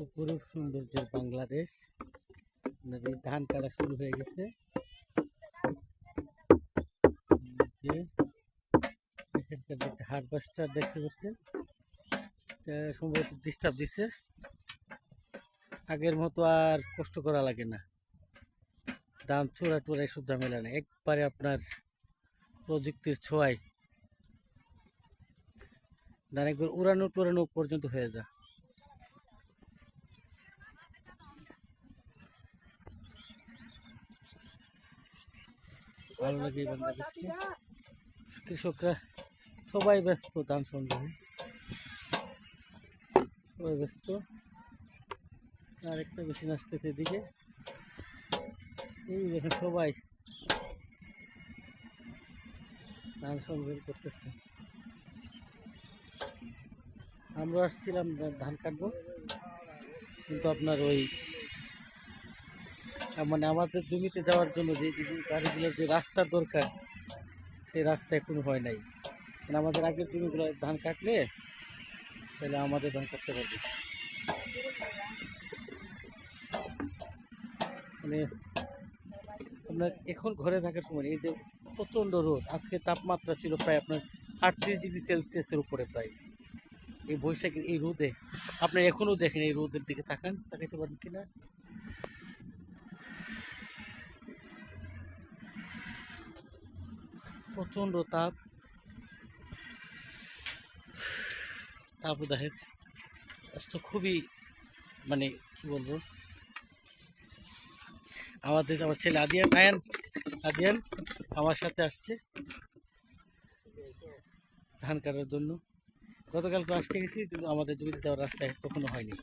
অপরূপ সৌন্দর্যের বাংলাদেশ। নদীর ধান কাটা শুরু হয়ে গেছে। যে হারভেস্টার দেখতে পাচ্ছেন সম্ভবত ডিস্টার্ব দিচ্ছে আগের মতো আর কষ্ট করা লাগে না। দাম চোরা টোরাই সুদ্ধা মেলে না একবারে আপনার প্রযুক্তির ছোঁয়ায়। ধান একবার উড়ানো টুরানো পর্যন্ত হয়ে যায় ভালো লাগে এই বাংলাদেশকে কৃষকরা সবাই ব্যস্ত ধান সংগ্রহে। সবাই ব্যস্ত। আর একটা মেশিন আসতেছে এদিকে। এই দেখেন সবাই ধান সংগ্রহ করতেছে। আমরা আসছিলাম, ধান কাটবো। কিন্তু আপনার ওই মানে আমাদের জমিতে যাওয়ার জন্য যে গাড়িগুলোর যে রাস্তা দরকার, সেই রাস্তা এখনও হয় নাই। মানে আমাদের আগের জমিগুলো ধান কাটলে, তাহলে আমাদের ধান কাটতে পারবে। মানে আপনার এখন ঘরে থাকার সময় এই যে প্রচণ্ড রোদ, আজকে তাপমাত্রা ছিল প্রায় আপনার আটত্রিশ ডিগ্রি সেলসিয়াসের উপরে প্রায়। এই বৈশাখের এই রোদে, আপনি এখনও দেখেন এই রোদের দিকে তাকান, তাকাইতে পারেন কিনা? প্রচণ্ড তাপ। তাপদাহের তো খুবই মানে কি বলব? আমাদের, আমার ছেলে আদিয়ান, আয়ান, আদিয়ান আমার সাথে আসছে। ধান কাটার জন্য। গতকালকে আসতে গেছি, কিন্তু আমাদের জমিতে যাওয়ার রাস্তায় কখনো হয়নি।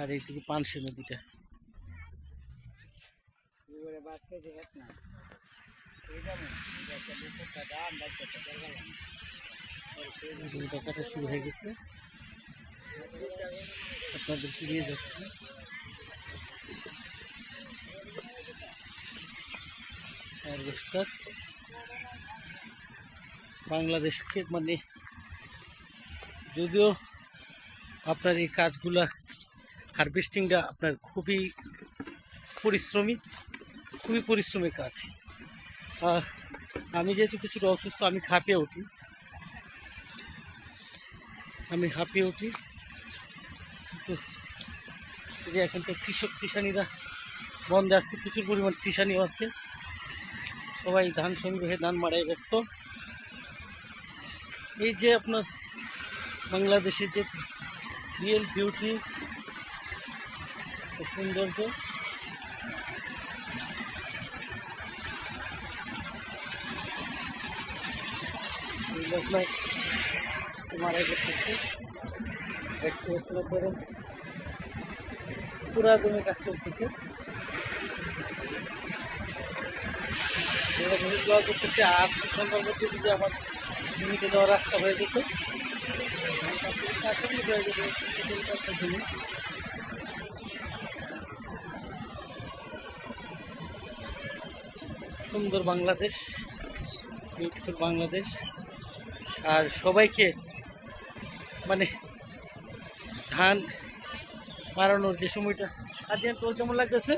আর এইদিকে পানসি নদীটা। শুরু হয়ে গেছে। আপনাদের ফিরিয়ে যাচ্ছি। হারভেস্টার বাংলাদেশকে মানে যদিও আপনার এই কাজগুলা হারভেস্টিংটা আপনার খুবই পরিশ্রমী খুবই পরিশ্রমী কাজ। আমি যেহেতু কিছুটা অসুস্থ, আমি খাপিয়ে উঠি। আমি হাঁপিয়ে উঠি। যে এখন তো কৃষক কৃষানীরা বন্ধে আজকে প্রচুর পরিমাণ কৃষানি হচ্ছে। সবাই ধান সংগ্রহে, ধান মারাই ব্যস্ত। এই যে আপনার বাংলাদেশের যে রিয়েল বিউটি সৌন্দর্য হচ্ছিল করে পুরা জমি কাজ চলতেছে দেওয়া করতেছে, আর মধ্যে যদি আমার জমিতে দেওয়ার রাস্তা হয়ে হয়ে যেত, সুন্দর বাংলাদেশ বিউটিফুল বাংলাদেশ। আর সবাইকে মানে ধান মারানোর যে সময়টা। আজ তোর কেমন লাগতেছে?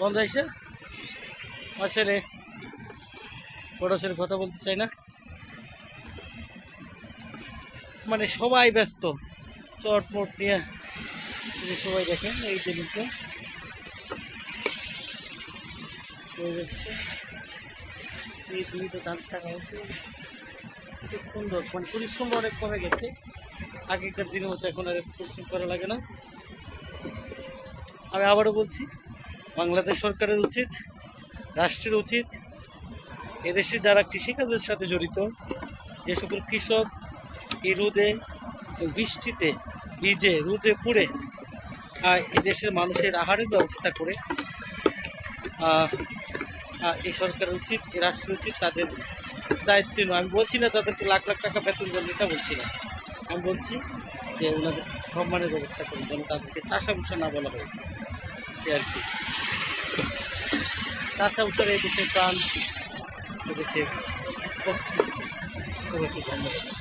বন্ধ এসে। আসলে বড় ছেলে কথা বলতে চাই না। মানে সবাই ব্যস্ত। চট মোট নিয়ে সবাই দেখেন এই নিচে এই জমিতে ধান থাকা খুব সুন্দর মানে পরিশ্রম অনেক কমে গেছে। আগেকার দিনের মতো এখন আর পরিশ্রম করা লাগে না। আমি আবারও বলছি, বাংলাদেশ সরকারের উচিত, রাষ্ট্রের উচিত, এদেশে যারা কৃষিকাজের সাথে জড়িত, যে সকল কৃষক এই রোদে, বৃষ্টিতে ভিজে, রোদে পুড়ে এদেশের মানুষের আহারের ব্যবস্থা করে এই সরকারের উচিত রাষ্ট্রের উচিত তাদের দায়িত্ব নয়। আমি বলছি না তাদেরকে লাখ লাখ টাকা বেতন দেবেন এটা বলছি না। আমি বলছি যে ওনাদের সম্মানের ব্যবস্থা করুন, যেন তাদেরকে চাষা ভুষা না বলা হয়। এই আর কি। চাষা ভুষার এই দেশের প্রাণ এদেশের ধন্যবাদ।